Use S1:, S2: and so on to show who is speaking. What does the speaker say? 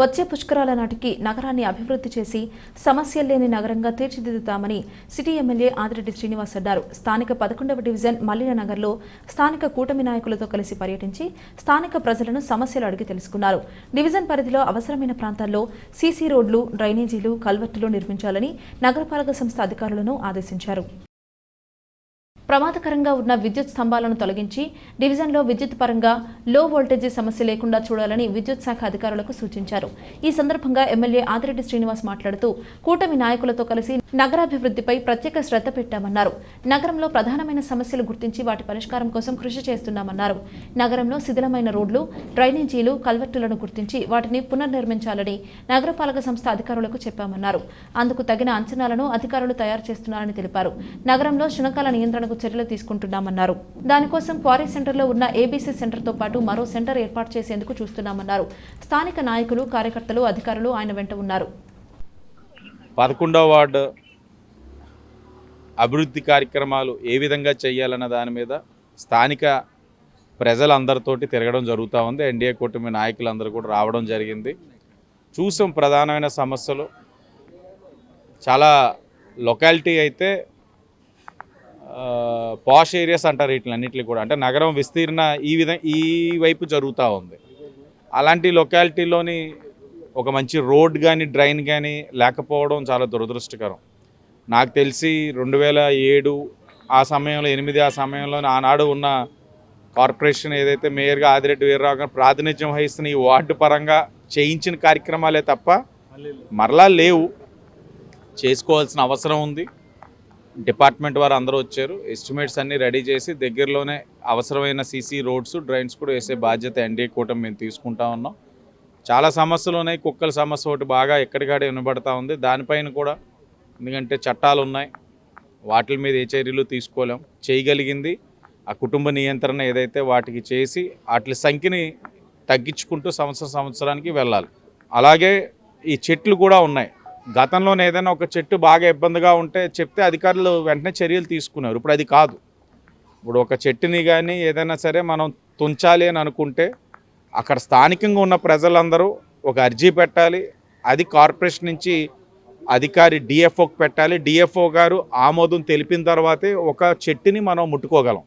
S1: వచ్చే పుష్కరాల నాటికి నగరాన్ని అభివృద్ధి చేసి సమస్యలు లేని నగరంగా తీర్చిదిద్దుతామని సిటీ ఎమ్మెల్యే ఆదిరెడ్డి శ్రీనివాస్ అన్నారు. స్థానిక పదకొండవ డివిజన్ మల్లిన నగర్లో స్థానిక కూటమి నాయకులతో కలిసి పర్యటించి స్థానిక ప్రజలను సమస్యలు అడిగి తెలుసుకున్నారు. డివిజన్ పరిధిలో అవసరమైన ప్రాంతాల్లో సీసీ రోడ్లు డ్రైనేజీలు కల్వర్టులు నిర్మించాలని నగరపాలక సంస్థ అధికారులను ఆదేశించారు. ప్రమాదకరంగా ఉన్న విద్యుత్ స్తంభాలను తొలగించి డివిజన్లో విద్యుత్ పరంగా లో వోల్టేజీ సమస్య లేకుండా చూడాలని విద్యుత్ శాఖ అధికారులకు సూచించారు. ఈ సందర్భంగా ఎమ్మెల్యే ఆదిరెడ్డి శ్రీనివాస్ మాట్లాడుతూ కూటమి నాయకులతో కలిసి నగరాభివృద్ధిపై ప్రత్యేక శ్రద్ధ పెట్టామన్నారు. నగరంలో ప్రధానమైన సమస్యలు గుర్తించి వాటి పరిష్కారం కోసం కృషి చేస్తున్నామన్నారు. నగరంలో శిథిలమైన రోడ్లు డ్రైనేజీలు కల్వర్టులను గుర్తించి వాటిని పునర్నిర్మించాలని నగరపాలక సంస్థ అధికారులకు చెప్పామన్నారు. అందుకు తగిన అంచనాలను అధికారులు తయారు చేస్తున్నారని తెలిపారు. నగరంలో శునకాల నియంత్రణకు చర్యలు తీసుకుంటున్నామన్నారు. దానికోసం క్వారీ సెంటర్లో ఉన్న ఏబీసీ సెంటర్తో పాటు మరో సెంటర్ ఏర్పాటు చేసేందుకు చూస్తున్నామన్నారు. స్థానిక నాయకులు కార్యకర్తలు అధికారులు ఆయన వెంట ఉన్నారు.
S2: పదకొండవ వార్డు అభివృద్ధి కార్యక్రమాలు ఏ విధంగా చేయాలన్న దాని మీద స్థానిక ప్రజలందరితోటి తిరగడం జరుగుతూ ఉంది. ఎన్డీఏ కూటమి నాయకులందరూ కూడా రావడం జరిగింది. చూసాం ప్రధానమైన సమస్యలు. చాలా లొకాలిటీ అయితే పాష్ ఏరియాస్ అంటారు వీటిలన్నింటినీ కూడా. అంటే నగరం విస్తీర్ణ ఈ విధంగా ఈ వైపు జరుగుతూ ఉంది. అలాంటి లొకాలిటీలోని ఒక మంచి రోడ్ కానీ డ్రైన్ కానీ లేకపోవడం చాలా దురదృష్టకరం. నాకు తెలిసి రెండు వేల ఏడు ఆ సమయంలో ఎనిమిది ఆ సమయంలో ఆనాడు ఉన్న కార్పొరేషన్ ఏదైతే మేయర్గా ఆదిరెడ్డి వీర్రావు గారు ప్రాతినిధ్యం వహిస్తున్న ఈ వార్డు పరంగా చేయించిన కార్యక్రమాలే తప్ప మరలా లేవు. చేసుకోవాల్సిన అవసరం ఉంది. డిపార్ట్మెంట్ వారు అందరూ వచ్చారు. ఎస్టిమేట్స్ అన్నీ రెడీ చేసి దగ్గరలోనే అవసరమైన సీసీ రోడ్స్ డ్రైన్స్ కూడా వేసే బాధ్యత ఎన్డీఏ కూటమి మేము తీసుకుంటా ఉన్నాం. చాలా సమస్యలు ఉన్నాయి. కుక్కల సమస్య ఒకటి బాగా ఎక్కడికాడే వినబడతా ఉంది. దానిపైన కూడా ఎందుకంటే చట్టాలు ఉన్నాయి. వాటి మీద ఏ చర్యలు తీసుకోలేం. చేయగలిగింది. ఆ కుటుంబ నియంత్రణ ఏదైతే వాటికి చేసి వాటి సంఖ్యని తగ్గించుకుంటూ సంవత్సరం సంవత్సరానికి వెళ్ళాలి. అలాగే ఈ చెట్లు కూడా ఉన్నాయి. గతంలోనే ఏదైనా ఒక చెట్టు బాగా ఇబ్బందిగా ఉంటే చెప్తే అధికారులు వెంటనే చర్యలు తీసుకున్నారు. ఇప్పుడు అది కాదు. ఇప్పుడు ఒక చెట్టుని కానీ ఏదైనా సరే మనం తుంచాలి అని అనుకుంటే అక్కడ స్థానికంగా ఉన్న ప్రజలందరూ ఒక అర్జీ పెట్టాలి. అది కార్పొరేషన్ నుంచి అధికారి డిఎఫ్ఓకి పెట్టాలి. డిఎఫ్ఓ గారు ఆమోదం తెలిపిన తర్వాతే ఒక చెట్టుని మనం ముట్టుకోగలం.